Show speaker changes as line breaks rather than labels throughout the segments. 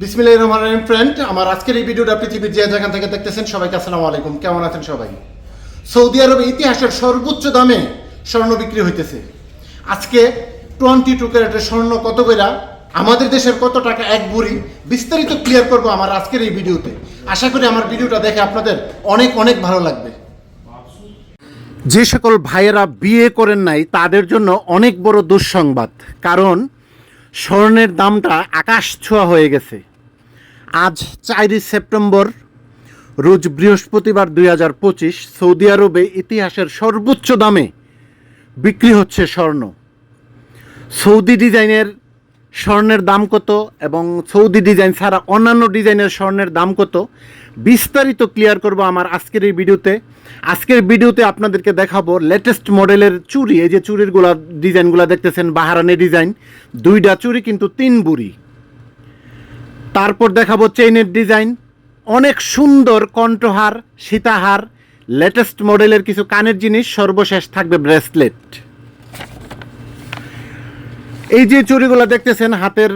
বিসমিল্লাহির রহমানির রহিম ফ্রেন্ড আমার আজকের এই ভিডিওটা পৃথিবীর যে যেখান থেকে দেখতেছেন সবাইকে আসসালামু আলাইকুম। কেমন আছেন সবাই? সৌদি আরবে ইতিহাসের সর্বোচ্চ দামে স্বর্ণ বিক্রি হইতেছে। আজকে টোয়েন্টি টু ক্যারেটের স্বর্ণ কত কইরা? আমাদের দেশের কত টাকা? এক বুড়ি বিস্তারিত ক্লিয়ার করব আমার আজকের এই ভিডিওতে। আশা করি আমার ভিডিওটা দেখে আপনাদের অনেক অনেক ভালো লাগবে। যে সকল ভাইয়েরা বিয়ে করেন নাই, তাদের জন্য অনেক বড় দুঃসংবাদ। কারণ স্বর্ণের দামটা আকাশ ছোঁয়া হয়ে গেছে। আজ চারই সেপ্টেম্বর, রোজ বৃহস্পতিবার দুই হাজার পঁচিশ, সৌদি আরবে ইতিহাসের সর্বোচ্চ দামে বিক্রি হচ্ছে স্বর্ণ। সৌদি ডিজাইনের স্বর্ণের দাম কত এবং সৌদি ডিজাইন ছাড়া অন্যান্য ডিজাইনের স্বর্ণের দাম কত? বিস্তারিত ক্লিয়ার করব আমার আজকের এই ভিডিওতে। আজকের ভিডিওতে আপনাদেরকে দেখাবো লেটেস্ট মডেলের চুড়ি এই যে চুরিরগুলা, ডিজাইনগুলো দেখতেছেন, বাহারানি ডিজাইন। দুইটা চুড়ি কিন্তু তিন বুড়ি। তারপর দেখাবো চেইনের ডিজাইন। অনেক সুন্দর কণ্ঠহার, সীতাহার লেটেস্ট মডেলের কিছু কানের জিনিস, সর্বশেষ থাকবে ব্রেসলেট এই যে চুড়িগুলো দেখতেছেন, হাতের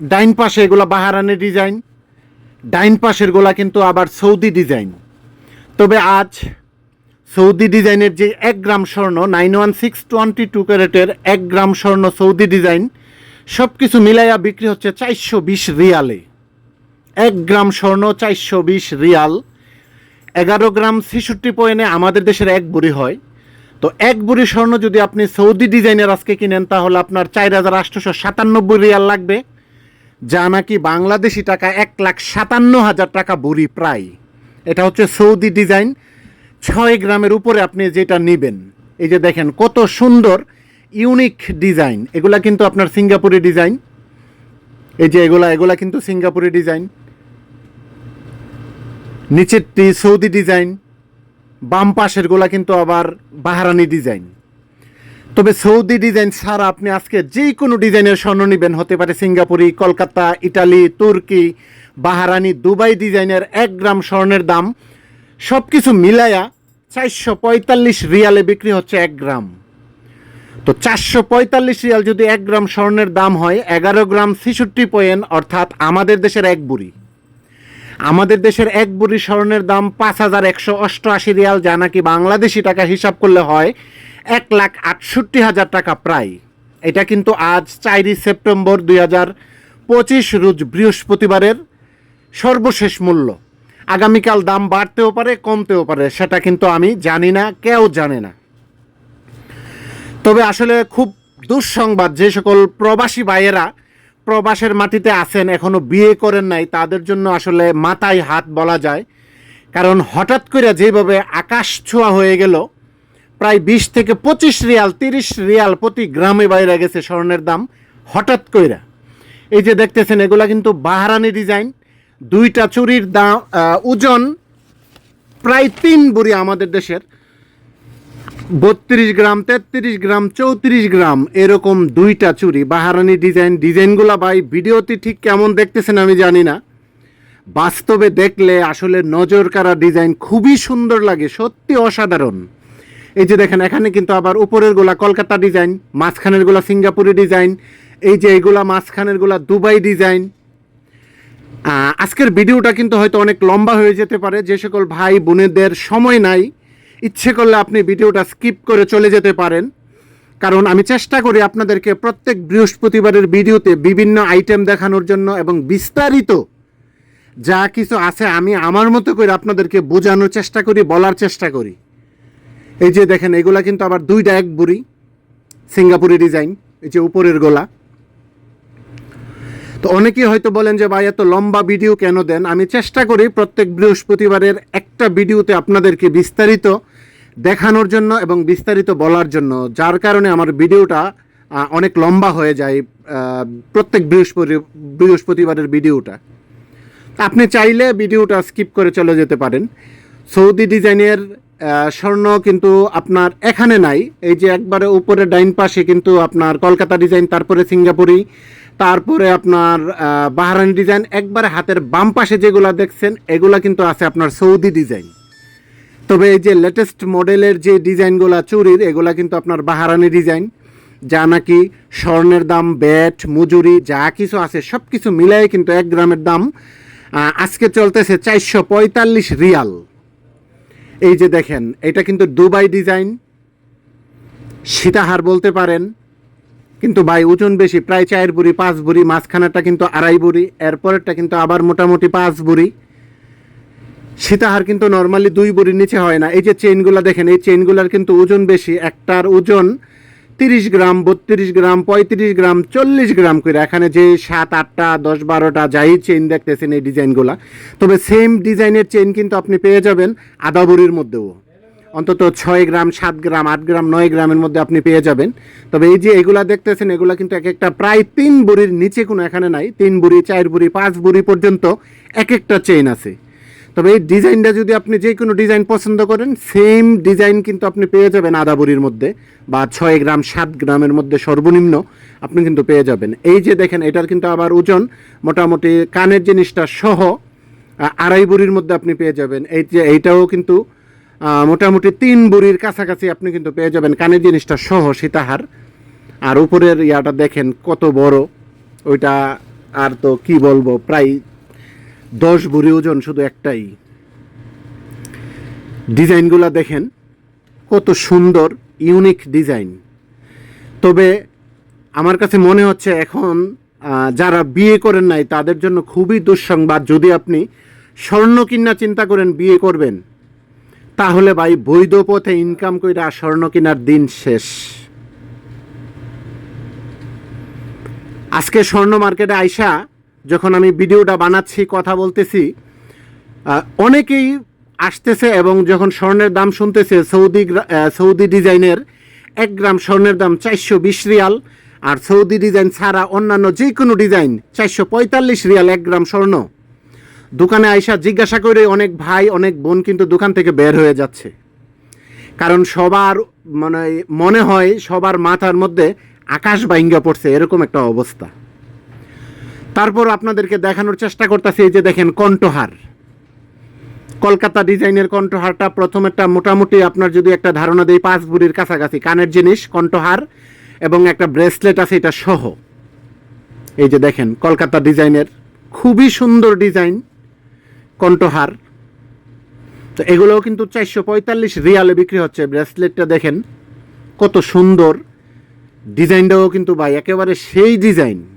ডাইন পাশে এগুলো বাহারানি ডিজাইন, ডাইন পাশের গোলা কিন্তু আবার সৌদি ডিজাইন। তবে আজ সৌদি ডিজাইনের যে এক গ্রাম স্বর্ণ, nine one six twenty two ক্যারেটের এক গ্রাম স্বর্ণ সৌদি ডিজাইন সব কিছু মিলাইয়া বিক্রি হচ্ছে চারশো বিশ রিয়ালে। এক গ্রাম স্বর্ণ, চারশো বিশ রিয়াল। এগারো গ্রাম ছেষট্টি পয়েন্টে আমাদের দেশের এক বুড়ি হয়। তো এক বুড়ি স্বর্ণ যদি আপনি সৌদি ডিজাইনের আজকে কিনেন, তাহলে আপনার চার হাজার আটশোশো সাতানব্বই রিয়াল লাগবে, যা নাকি বাংলাদেশি টাকা এক লাখ সাতান্ন হাজার টাকা বুড়ি প্রায়। এটা হচ্ছে সৌদি ডিজাইন, ছয় গ্রামের উপরে আপনি যেটা নেবেন। এই যে দেখেন, কত সুন্দর, ইউনিক ডিজাইন। এগুলা কিন্তু আপনার সিঙ্গাপুরি ডিজাইন। এই যে এগুলা এগুলা কিন্তু সিঙ্গাপুরি ডিজাইন। নিচেরটি সৌদি ডিজাইন। বাম পাশের গোলা কিন্তু আবার বাহারানি ডিজাইন তবে সৌদি ডিজাইন ছাড়া আপনি আজকে যে কোনো ডিজাইনের স্বর্ণ নেবেন, হতে পারে সিঙ্গাপুরি, কলকাতা, ইটালি, তুর্কি, বাহারানি, দুবাই ডিজাইনের এক গ্রাম স্বর্ণের দাম সব কিছু মিলায়া চারশো পঁয়তাল্লিশ রিয়ালে বিক্রি হচ্ছে এক গ্রাম। তো চারশো পঁয়তাল্লিশ রিয়াল যদি এক গ্রাম স্বর্ণের দাম হয়, এগারো গ্রাম ছেষট্টি পয়েন্ট, অর্থাৎ আমাদের দেশের এক বুড়ি। আমাদের দেশের এক বুড়ি স্বর্ণের দাম পাঁচ হাজার একশো অষ্টআশি রিয়াল, যা নাকি বাংলাদেশি টাকা হিসাব করলে হয় এক লাখ আটষট্টি হাজার টাকা প্রায়। এটা কিন্তু আজ চারই সেপ্টেম্বর দুই হাজার পঁচিশ, রোজ বৃহস্পতিবারের সর্বশেষ মূল্য। আগামীকাল দাম বাড়তেও পারে, কমতেও পারে, সেটা কিন্তু আমি জানি না, কেউ জানে না। তবে আসলে খুব দুঃসংবাদ, যে সকল প্রবাসী ভাইয়েরা প্রবাসের মাটিতে আছেন, এখনও বিয়ে করেন নাই, তাদের জন্য আসলে মাথায় হাত বলা যায়। কারণ হঠাৎ করে যেভাবে আকাশ ছোঁয়া হয়ে গেল, প্রায় বিশ থেকে পঁচিশ রিয়াল, তিরিশ রিয়াল প্রতি গ্রামে বাইরে গেছে স্বর্ণের দাম, হঠাৎ কইরা। এই যে দেখতেছেন, এগুলা কিন্তু বাহারানি ডিজাইন, দুইটা চুরির দাম ওজন প্রায় তিন বুড়ি আমাদের দেশের। বত্রিশ গ্রাম, তেত্রিশ গ্রাম, চৌত্রিশ গ্রাম এরকম দুইটা চুরি। বাহারানি ডিজাইন, ডিজাইনগুলা ভাই ভিডিওতে ঠিক কেমন দেখতেছেন আমি জানি না। বাস্তবে দেখলে আসলে নজর কাড়া ডিজাইন খুবই সুন্দর লাগে, সত্যি অসাধারণ। এই যে দেখেন, এখানে কিন্তু আবার উপরের গোলা কলকাতা ডিজাইন, মাঝখানের গোলা সিঙ্গাপুরি ডিজাইন, এই যে এগুলা মাঝখানের গোলা দুবাই ডিজাইন। আজকের ভিডিওটা কিন্তু হয়তো অনেক লম্বা হয়ে যেতে পারে, যে সকল ভাই বোনেদের সময় নাই। ইচ্ছে করলে আপনি ভিডিওটা স্কিপ করে চলে যেতে পারেন। কারণ আমি চেষ্টা করি আপনাদেরকে প্রত্যেক বৃহস্পতিবারের ভিডিওতে বিভিন্ন আইটেম দেখানোর জন্য এবং বিস্তারিত যা কিছু আছে আমি আমার মতো করে আপনাদেরকে বোঝানোর চেষ্টা করি, বলার চেষ্টা করি। এই যে দেখেন, এগুলা কিন্তু আবার দুইটা এক বুড়ি, সিঙ্গাপুরি ডিজাইন, এই যে উপরের গোলা। তো অনেকেই হয়তো বলেন যে, ভাই, এত লম্বা ভিডিও কেন দেন? আমি চেষ্টা করি প্রত্যেক বৃহস্পতিবারের একটা ভিডিওতে আপনাদেরকে বিস্তারিত দেখানোর জন্য এবং বিস্তারিত বলার জন্য, যার কারণে আমার ভিডিওটা অনেক লম্বা হয়ে যায় প্রত্যেক বৃহস্পতি, বৃহস্পতিবারের ভিডিওটা। আপনি চাইলে ভিডিওটা স্কিপ করে চলে যেতে পারেন। সৌদি ডিজাইনের স্বর্ণ কিন্তু আপনার এখানে নাই। এই যে একবারে উপরে ডাইন পাশে কিন্তু আপনার কলকাতা ডিজাইন, তারপরে সিঙ্গাপুরি, তারপরে আপনার বাহারানি ডিজাইন, একবারে হাতের বাম পাশে যেগুলো দেখছেন, এগুলা কিন্তু আছে আপনার সৌদি ডিজাইন। তবে এই যে লেটেস্ট মডেলের যে ডিজাইনগুলো চুরির, এগুলা কিন্তু আপনার বাহারানি ডিজাইন যা নাকি স্বর্ণের দাম ব্যাট মজুরি, যা কিছু আছে সব কিছু মিলাই কিন্তু এক গ্রামের দাম আজকে চলতেছে চারশো পঁয়তাল্লিশ রিয়াল। এই যে দেখেন, এটা কিন্তু দুবাই ডিজাইন সীতাহার বলতে পারেন, কিন্তু ভাই ওজন বেশি, প্রায় চার বুড়ি, পাঁচ বুড়ি, মাঝখানেরটা কিন্তু আড়াই বুড়ি, এরপরেরটা কিন্তু আবার মোটামুটি পাঁচ বুড়ি। সীতাহার কিন্তু নর্মালি দুই বুড়ির নিচে হয় না। এই যে চেইনগুলো দেখেন, এই চেইনগুলোর কিন্তু ওজন বেশি। একটার ওজন তিরিশ গ্রাম, বত্রিশ গ্রাম, পঁয়ত্রিশ গ্রাম, চল্লিশ গ্রাম করে। এখানে যে সাত, আটটা, দশ, বারোটা, যাই চেইন দেখতেছেন এই ডিজাইনগুলা। তবে সেম ডিজাইনের চেইন কিন্তু আপনি পেয়ে যাবেন আদা বুড়ির মধ্যেও। অন্তত ছয় গ্রাম, সাত গ্রাম, আট গ্রাম, নয় গ্রামের মধ্যে আপনি পেয়ে যাবেন। তবে এই যে এগুলা দেখতেছেন, এগুলা কিন্তু এক একটা প্রায় তিন বুড়ির নিচে কোনো এখানে নাই। তিন বুড়ি, চার বুড়ি, পাঁচ বুড়ি পর্যন্ত এক একটা চেইন আছে। তবে এই ডিজাইনটা যদি আপনি যে কোনো ডিজাইন পছন্দ করেন সেম ডিজাইন কিন্তু আপনি পেয়ে যাবেন আদা বুড়ির মধ্যে বা ছয় গ্রাম, সাত গ্রামের মধ্যে সর্বনিম্ন আপনি কিন্তু পেয়ে যাবেন। এই যে দেখেন, এটার কিন্তু আবার ওজন মোটামুটি কানের জিনিসটা সহ আড়াই বুড়ির মধ্যে আপনি পেয়ে যাবেন। এই যে এইটাও কিন্তু মোটামুটি তিন বুড়ির কাছাকাছি আপনি কিন্তু পেয়ে যাবেন কানের জিনিসটা সহ সীতাহার। আর উপরের ইয়াটা দেখেন কত বড়, ওইটা আর তো কি বলব, প্রায় দশ বুড়ি ওজন শুধু একটাই। ডিজাইনগুলো দেখেন, কত সুন্দর, ইউনিক ডিজাইন। তবে আমার কাছে মনে হচ্ছে এখন যারা বিয়ে করেন নাই, তাদের জন্য খুবই দুঃসংবাদ যদি আপনি স্বর্ণ কিনা চিন্তা করেন বিয়ে করবেন, তাহলে ভাই বৈধ পথে ইনকাম করে আর স্বর্ণ কেনার দিন শেষ। আজকে স্বর্ণ মার্কেটে আইসা যখন আমি ভিডিওটা বানাচ্ছি, কথা বলতেছি অনেকেই আসতেছে এবং যখন স্বর্ণের দাম শুনতেছে, সৌদি সৌদি ডিজাইনের এক গ্রাম স্বর্ণের দাম চারশো বিশ রিয়াল, আর সৌদি ডিজাইন ছাড়া অন্যান্য যে কোনো ডিজাইন চারশো পঁয়তাল্লিশ রিয়াল এক গ্রাম স্বর্ণ। দোকানে আইসা জিজ্ঞাসা করে অনেক ভাই, অনেক বোন কিন্তু দোকান থেকে বের হয়ে যাচ্ছে। কারণ সবার মানে মনে হয়, সবার মাথার মধ্যে আকাশ বাইঙ্গা পড়ছে, এরকম একটা অবস্থা। তারপর আপনাদেরকে দেখানোর চেষ্টা করতেছি এই যে দেখেন কণ্ঠহার। কলকাতা ডিজাইনের কণ্ঠহারটা প্রথমেরটা মোটামুটি আপনার যদি একটা ধারণা দেই পাঁচ বুড়ির কাছাকাছি, কানের জিনিস, কণ্ঠহার এবং একটা ব্রেসলেট আছে, এটা সহ। এই যে দেখেন কলকাতা ডিজাইনের খুবই সুন্দর ডিজাইন কণ্ঠহার। তো এগুলোও কিন্তু চারশো পঁয়তাল্লিশ রিয়ালে বিক্রি হচ্ছে। ব্রেসলেটটা দেখেন কত সুন্দর। ডিজাইনটাও কিন্তু ভাই একেবারে সেই ডিজাইন।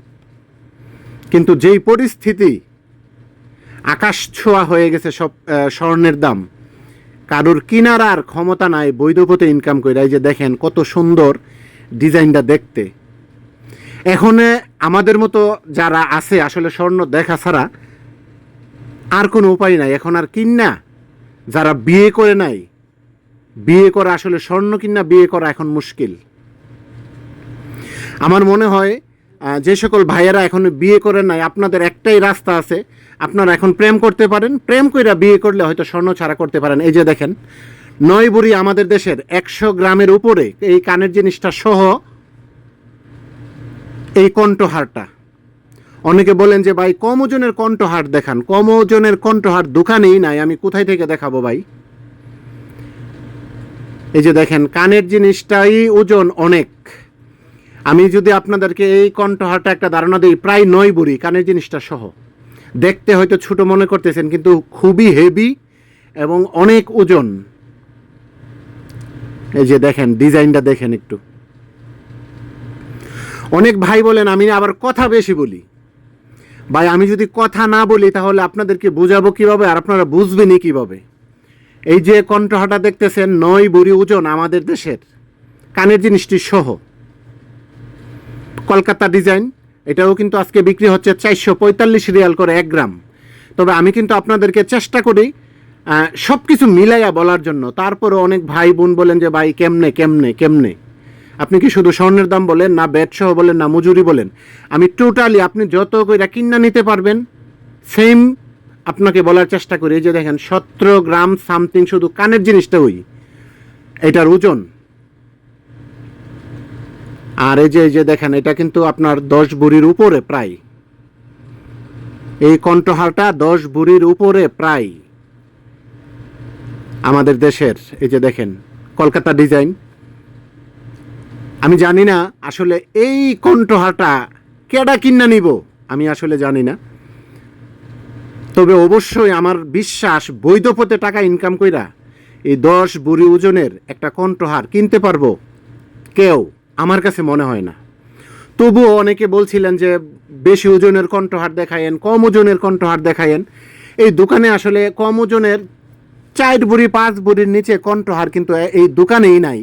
কিন্তু যেই পরিস্থিতি, আকাশ ছোঁয়া হয়ে গেছে সব স্বর্ণের দাম। কারোর কিনার আর ক্ষমতা নাই বৈধ পথে ইনকাম করে এই যে দেখেন কত সুন্দর ডিজাইনটা দেখতে। এখন আমাদের মতো যারা আছে, আসলে স্বর্ণ দেখা ছাড়া আর কোনো উপায় নাই। এখন আর কিন্না যারা বিয়ে করে নাই, বিয়ে করা আসলে স্বর্ণ কিনা, বিয়ে করা এখন মুশকিল। আমার মনে হয় যে সকল ভাইয়েরা এখন বিয়ে করেন নাই, আপনাদের একটাই রাস্তা আছে। আপনারা এখন প্রেম করতে পারেন। প্রেম কইরা বিয়ে করলে হয়তো স্বর্ণ ছাড়া করতে পারেন। এই যে দেখেন নয় বুড়ি আমাদের দেশের একশো গ্রামের উপরে এই কানের জিনিসটা সহ এই কণ্ঠহারটা। অনেকে বলেন যে, ভাই, কম ওজনের কণ্ঠহার দেখান। কম ওজনের কণ্ঠহার দোকানেই নাই। আমি কোথায় থেকে দেখাবো ভাই? এই যে দেখেন, কানের জিনিসটাই ওজন অনেক। আমি যদি আপনাদেরকে এই কণ্ঠহারটা একটা ধারণা দিই, প্রায় নয় বুড়ি কানের জিনিসটা সহ। দেখতে হয়তো ছোট মনে করতেছেন, কিন্তু খুবই হেভি এবং অনেক ওজন। এই যে দেখেন, ডিজাইনটা দেখেন একটু। অনেক ভাই বলেন, আমি আবার কথা বেশি বলি। ভাই, আমি যদি কথা না বলি, তাহলে আপনাদেরকে বোঝাবো কীভাবে আর আপনারা বুঝবেনই কীভাবে? এই যে কণ্ঠহাটা দেখতেছেন, নয় বুড়ি ওজন আমাদের দেশের। কানের জিনিসটি সহ। কলকাতা ডিজাইন, এটাও কিন্তু আজকে বিক্রি হচ্ছে চারশো পঁয়তাল্লিশ রিয়াল করে এক গ্রাম। তবে আমি কিন্তু আপনাদেরকে চেষ্টা করি সব কিছু মিলাইয়া বলার জন্য। তারপরে অনেক ভাই বোন বলেন যে, ভাই, কেমনে কেমনে কেমনে? আপনি কি শুধু স্বর্ণের দাম বলেন, না ব্যাট সহ বলেন, না মজুরি বলেন? আমি টোটালি আপনি যত কইরা কিনা নিতে পারবেন সেম আপনাকে বলার চেষ্টা করি। যে দেখেন, সতেরো গ্রাম সামথিং শুধু কানের জিনিসটা ওই, এটার ওজন। আর এই যে এই যে দেখেন, এটা কিন্তু আপনার দশ বুড়ির উপরে প্রায়। এই কণ্ঠহারটা দশ বুড়ির উপরে প্রায়। আমাদের দেশের, এই যে দেখেন, কলকাতা ডিজাইন। আমি জানি না আসলে এই কণ্ঠহারটা কেডা কিন্না নিব, আমি আসলে জানি না। তবে অবশ্যই আমার বিশ্বাস, বৈধ পথে টাকা ইনকাম কইরা এই দশ বুড়ি ওজনের একটা কণ্ঠহার কিনতে পারব। কেউ। আমার কাছে মনে হয় না। তবুও অনেকে বলছিলেন যে বেশি ওজনের কণ্ঠহার দেখায়েন, কম ওজনের কণ্ঠহার দেখায়েন। এই দোকানে আসলে কম ওজনের চার বুড়ি পাঁচ বুড়ির নিচে কণ্ঠহার কিন্তু এই দোকানেই নাই।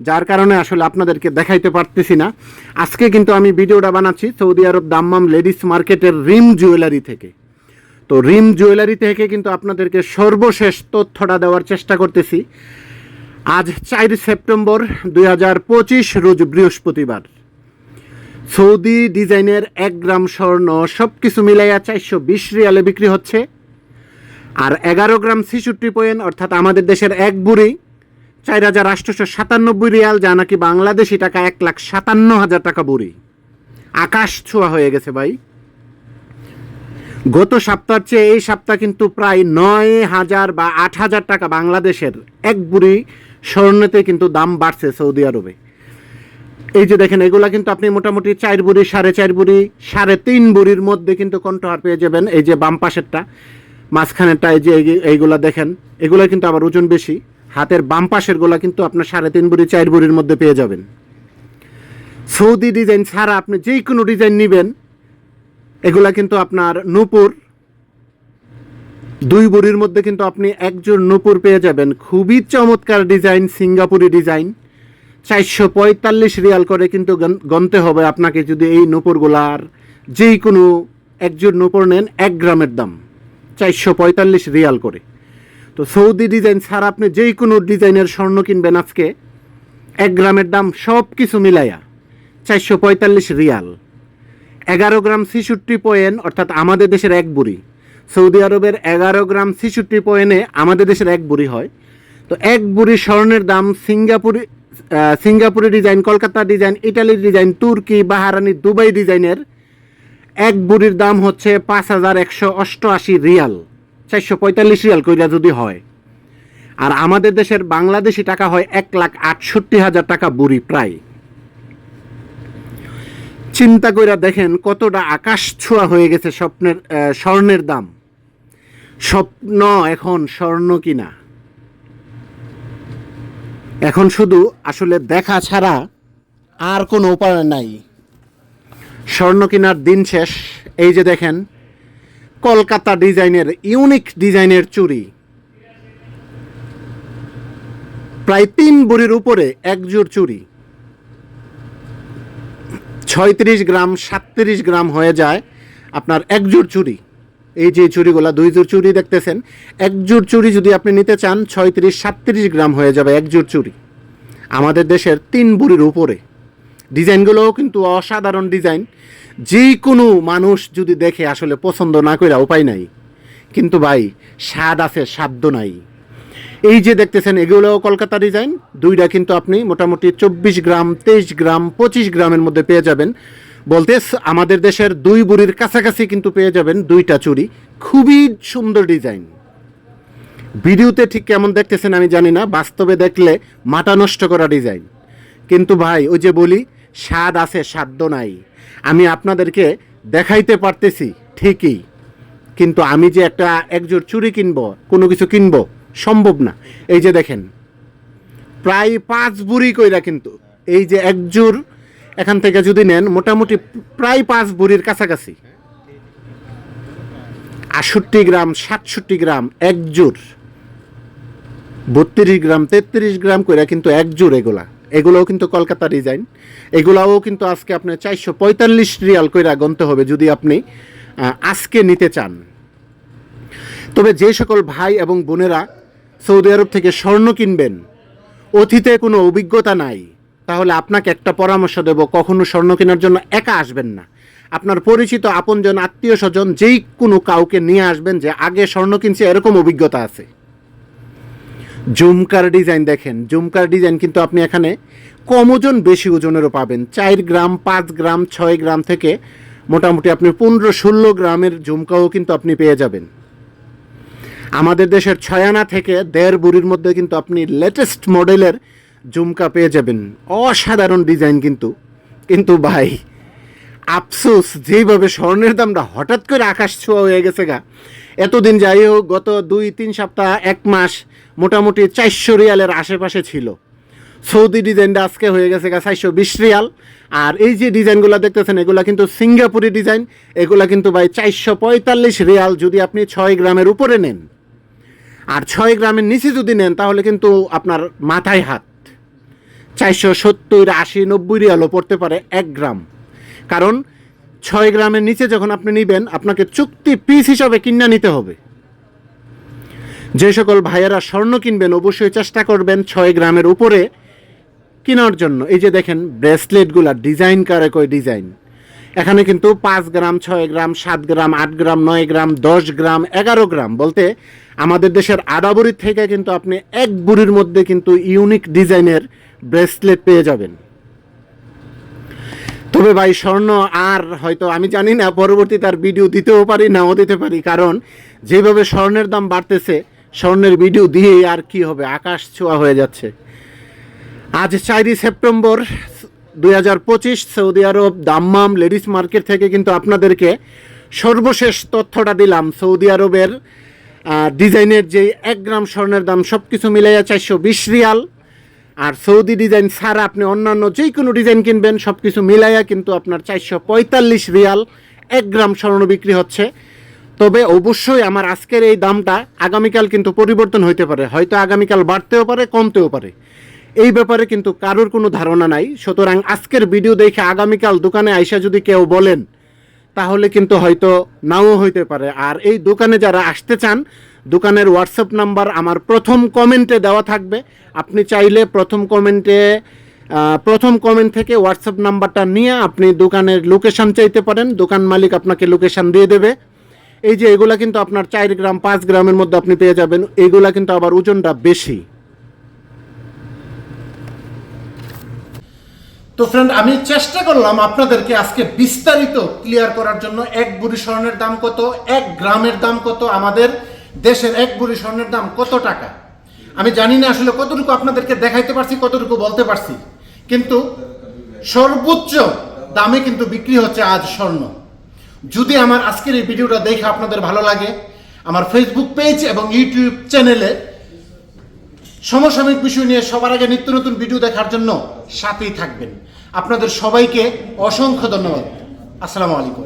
যার কারণে আসলে আপনাদেরকে দেখাইতে পারতেছি না। আজকে কিন্তু আমি ভিডিওটা বানাচ্ছি সৌদি আরব দাম্মাম লেডিস মার্কেটের রিম জুয়েলারি থেকে। তো রিম জুয়েলারি থেকে কিন্তু আপনাদেরকে সর্বশেষ তথ্যটা দেওয়ার চেষ্টা করতেছি। আজ চার সেপ্টেম্বর দুই হাজার পঁচিশ, রোজ বৃহস্পতিবার। সৌদি ডিজাইনের এক গ্রাম স্বর্ণ সব কিছু মিলাইয়া চারশো বিশ রিয়ালে বিক্রি হচ্ছে। আর এগারো গ্রাম ছিষট্টি পয়েন্ট, অর্থাৎ আমাদের দেশের এক বুড়ি, চার হাজার আটশোশো সাতানব্বই রিয়াল, যা নাকি বাংলাদেশি টাকা এক লাখ সাতান্ন হাজার টাকা বুড়ি। আকাশ ছোঁয়া হয়ে গেছে ভাই। গত সপ্তাহের চেয়ে এই সপ্তাহ কিন্তু প্রায় নয় হাজার বা আট হাজার টাকা বাংলাদেশের এক বুড়ি স্বর্ণতে কিন্তু দাম বাড়ছে সৌদি আরবে। এই যে দেখেন, এগুলা কিন্তু আপনি মোটামুটি চার বুড়ি, সাড়ে চার বুড়ি, সাড়ে তিন বুড়ির মধ্যে কিন্তু কণ্ঠহার পেয়ে যাবেন। এই যে বাম পাশেরটা, মাঝখানেরটা, এই যে এই- এইগুলা দেখেন, এগুলা কিন্তু আবার ওজন বেশি। হাতের বাম পাশেরগুলা কিন্তু আপনার সাড়ে তিন বুড়ি, চার বুড়ির মধ্যে পেয়ে যাবেন। সৌদি ডিজাইন ছাড়া আপনি যে কোনো ডিজাইন নেবেন এগুলা কিন্তু আপনার নূপুর। দুই বুড়ির মধ্যে কিন্তু আপনি একজন নূপুর পেয়ে যাবেন। খুবই চমৎকার ডিজাইন, সিঙ্গাপুরি ডিজাইন। চারশো পঁয়তাল্লিশ রিয়াল করে কিন্তু গন- গনতে হবে আপনাকে যদি এই নূপুরগুলার যেই কোনো একজন নূপুর নেন এক গ্রামের দাম, চারশো পঁয়তাল্লিশ রিয়াল করে। তো সৌদি ডিজাইন ছাড়া আপনি যেই কোনো ডিজাইনের স্বর্ণ কিনবেন আজকে, এক গ্রামের দাম সব কিছু মিলাইয়া চারশো পঁয়তাল্লিশ রিয়াল। এগারো গ্রাম ছিষট্টি পয়েন্ট অর্থাৎ আমাদের দেশের এক বুড়ি। সৌদি আরবের এগারো গ্রাম ছিষট্টি পয়েন্টে আমাদের দেশের এক বুড়ি হয়। তো এক বুড়ি স্বর্ণের দাম সিঙ্গাপুরি আহ, সিঙ্গাপুরি ডিজাইন কলকাতা ডিজাইন ইটালির ডিজাইন তুর্কি বাহারানি দুবাই ডিজাইনের এক বুড়ির দাম হচ্ছে পাঁচ হাজার একশো অষ্টআশি রিয়াল। চারশো পঁয়তাল্লিশ রিয়াল কইরা যদি হয়। আর আমাদের দেশের বাংলাদেশি টাকা হয় এক লাখ আটষট্টি হাজার টাকা বুড়ি প্রায়। চিন্তা কইরা দেখেন কতটা আকাশ ছোঁয়া হয়ে গেছে স্বপ্নের স্বর্ণের দাম। স্বপ্ন এখন স্বর্ণ কিনা? এখন শুধু আসলে দেখা ছাড়া আর কোনো উপায় নাই। স্বর্ণ কেনার দিন শেষ। এই যে দেখেন, কলকাতা ডিজাইনের, ইউনিক ডিজাইনের চুড়ি প্রায় তিন বুড়ির উপরে এক জোড় চুড়ি ছয়ত্রিশ গ্রাম, সাতত্রিশ গ্রাম হয়ে যায় আপনার এক জোড় চুড়ি। এই যে চুরিগুলো দুই জোড় চুড়ি দেখতেছেন এক জোড় চুড়ি যদি আপনি নিতে চান, ছয়ত্রিশ, সাতত্রিশ গ্রাম হয়ে যাবে এক জোড় চুড়ি। আমাদের দেশের তিন বুড়ির উপরে। ডিজাইনগুলোও কিন্তু অসাধারণ ডিজাইন। যে কোনো মানুষ যদি দেখে আসলে পছন্দ না করে উপায় নাই। কিন্তু ভাই, স্বাদ আছে সাধ্য নাই। এই যে দেখতেছেন, এগুলোও কলকাতা ডিজাইন দুইটা কিন্তু আপনি মোটামুটি চব্বিশ গ্রাম, তেইশ গ্রাম, পঁচিশ গ্রামের মধ্যে পেয়ে যাবেন। বলতে আমাদের দেশের দুই বুড়ির কাছাকাছি কিন্তু পেয়ে যাবেন দুইটা চুড়ি। খুবই সুন্দর ডিজাইন ভিডিওতে ঠিক কেমন দেখতেছেন আমি জানি না, বাস্তবে দেখলে মাথা নষ্ট করা ডিজাইন কিন্তু ভাই, ওই যে বলি, স্বাদ আছে সাধ্য নাই। আমি আপনাদেরকে দেখাইতে পারতেছি ঠিকই। কিন্তু আমি যে একটা একজোড় চুড়ি কিনবো, কোনো কিছু কিনবো সম্ভব না। এই যে দেখেন, প্রায় পাঁচ বুড়ি কইরা কিন্তু এই যে একজোড় এখান থেকে যদি নেন, মোটামুটি প্রায় পাঁচ বুড়ির কাছাকাছি। আষট্টি গ্রাম, সাতষট্টি গ্রাম, এক জোড় বত্রিশ গ্রাম, তেত্রিশ গ্রাম কইরা কিন্তু এক জোড় এগুলা। এগুলোও কিন্তু কলকাতা ডিজাইন। এগুলাও কিন্তু আজকে আপনি চারশো পঁয়তাল্লিশ রিয়াল কইরা গনতে হবে যদি আপনি আজকে নিতে চান। তবে যে সকল ভাই এবং বোনেরা সৌদি আরব থেকে স্বর্ণ কিনবেন। অতীতে কোনো অভিজ্ঞতা নাই। তাহলে আপনাকে একটা পরামর্শ দেব, কখনো স্বর্ণ কেনার জন্য একা আসবেন না। আপনার পরিচিত আপনজন আত্মীয় স্বজন যেই কোনো কাউকে নিয়ে আসবেন যে আগে স্বর্ণ কিনছে, এরকম অভিজ্ঞতা আছে। জুমকার ডিজাইন দেখেন। জুমকার ডিজাইন কিন্তু আপনি এখানে কম ওজন, বেশি ওজনেরও পাবেন। চার গ্রাম, পাঁচ গ্রাম, ছয় গ্রাম থেকে মোটামুটি আপনি পনেরো ষোলো গ্রামের ঝুমকাও কিন্তু আপনি পেয়ে যাবেন। আমাদের দেশের ছয়ানা থেকে দেড় বুড়ির মধ্যে কিন্তু আপনি লেটেস্ট মডেলের ঝুমকা পেয়ে যাবেন। অসাধারণ ডিজাইন কিন্তু। কিন্তু ভাই, আফসোস, যেইভাবে স্বর্ণের দামটা হঠাৎ করে আকাশ ছোঁয়া হয়ে গেছে গা। এতদিন যাই হোক, গত দুই, তিন সপ্তাহ, এক মাস মোটামুটি চারশো রিয়ালের আশেপাশে ছিল। সৌদি ডিজাইনটা আজকে হয়ে গেছে গা চারশো বিশ রিয়াল। আর এই যে ডিজাইনগুলো দেখতেছেন, এগুলা কিন্তু সিঙ্গাপুরি ডিজাইন এগুলা কিন্তু ভাই চারশো পঁয়তাল্লিশ রিয়াল যদি আপনি ছয় গ্রামের উপরে নেন। আর ছয় গ্রামের নিচে যদি নেন, তাহলে কিন্তু আপনার মাথায় হাত। চারশো সত্তর, আশি, নব্বই রিয়ালও পড়তে পারে এক গ্রাম। কারণ ছয় গ্রামের নিচে যখন আপনি নেবেন, আপনাকে চুক্তি পিস হিসাবে কিনা নিতে হবে। যে সকল ভাইয়েরা স্বর্ণ কিনবেন, অবশ্যই চেষ্টা করবেন ছয় গ্রামের উপরে কেনার জন্য। এই যে দেখেন ব্রেসলেটগুলা ডিজাইন করে কয় ডিজাইন এখানে কিন্তু পাঁচ গ্রাম, ছয় গ্রাম, সাত গ্রাম, আট গ্রাম, নয় গ্রাম, দশ গ্রাম, এগারো গ্রাম বলতে আমাদের দেশের আড়াবড়ির থেকে কিন্তু আপনি এক বুড়ির মধ্যে কিন্তু ইউনিক ডিজাইনের ব্রেসলেট পেয়ে যাবেন। তবে ভাই, স্বর্ণ আর হয়তো আমি জানি না, পরবর্তী তার ভিডিও দিতেও পারি, নাও দিতে পারি, কারণ যেভাবে স্বর্ণের দাম বাড়তেছে, স্বর্ণের ভিডিও দিয়েই আর কি হবে, আকাশ ছোঁয়া হয়ে যাচ্ছে। আজ চারই সেপ্টেম্বর দুই হাজার পঁচিশ Saudi Arab Dammam ladies market থেকে কিন্তু আপনাদেরকে সর্বশেষ তথ্যটা দিলাম। সৌদি আরবের ডিজাইনের যে এক গ্রাম স্বর্ণের দাম সব কিছু মিলাইয়া চারশো বিশ রিয়াল। আর সৌদি ডিজাইন ছাড়া আপনি অন্যান্য যে কোনো ডিজাইন কিনবেন সব কিছু মিলাইয়া কিন্তু আপনার চারশো পঁয়তাল্লিশ রিয়াল এক গ্রাম স্বর্ণ বিক্রি হচ্ছে। তবে অবশ্যই আমার আজকের এই দামটা আগামীকাল কিন্তু পরিবর্তন হইতে পারে। হয়তো আগামীকাল বাড়তেও পারে, কমতেও পারে। এই ব্যাপারে কিন্তু কারোর কোনো ধারণা নাই। সুতরাং আজকের ভিডিও দেখে আগামীকাল দোকানে আইসা যদি কেউ বলেন, তাহলে কিন্তু হয়তো নাও হইতে পারে। আর এই দোকানে যারা আসতে চান, দোকানের হোয়াটসঅ্যাপ নাম্বার আমার প্রথম কমেন্টে দেওয়া থাকবে। আপনি চাইলে প্রথম কমেন্টে প্রথম কমেন্ট থেকে হোয়াটসঅ্যাপ নাম্বারটা নিয়ে আপনি দোকানের লোকেশন চাইতে পারেন। দোকান মালিক আপনাকে লোকেশান দিয়ে দেবে। এই যে এগুলা কিন্তু আপনার চার গ্রাম, পাঁচ গ্রামের মধ্যে আপনি পেয়ে যাবেন। এইগুলা কিন্তু আবার ওজনটা বেশি। তো ফ্রেন্ড আমি চেষ্টা করলাম আপনাদেরকে আজকে বিস্তারিত ক্লিয়ার করার জন্য। এক বুড়ি স্বর্ণের দাম কত? এক গ্রামের দাম কত? আমাদের দেশের এক বুড়ি স্বর্ণের দাম কত টাকা? আমি জানি না আসলে কতটুকু আপনাদেরকে দেখাইতে পারছি, কতটুকু বলতে পারছি। কিন্তু সর্বোচ্চ দামে কিন্তু বিক্রি হচ্ছে আজ স্বর্ণ। যদি আমার আজকের এই ভিডিওটা দেখে আপনাদের ভালো লাগে, আমার ফেসবুক পেজ এবং ইউটিউব চ্যানেলে সমসাময়িক বিষয় নিয়ে সবার আগে নিত্য নতুন ভিডিও দেখার জন্য সাথেই থাকবেন। আপনাদের সবাইকে অসংখ্য ধন্যবাদ। আসসালামু আলাইকুম।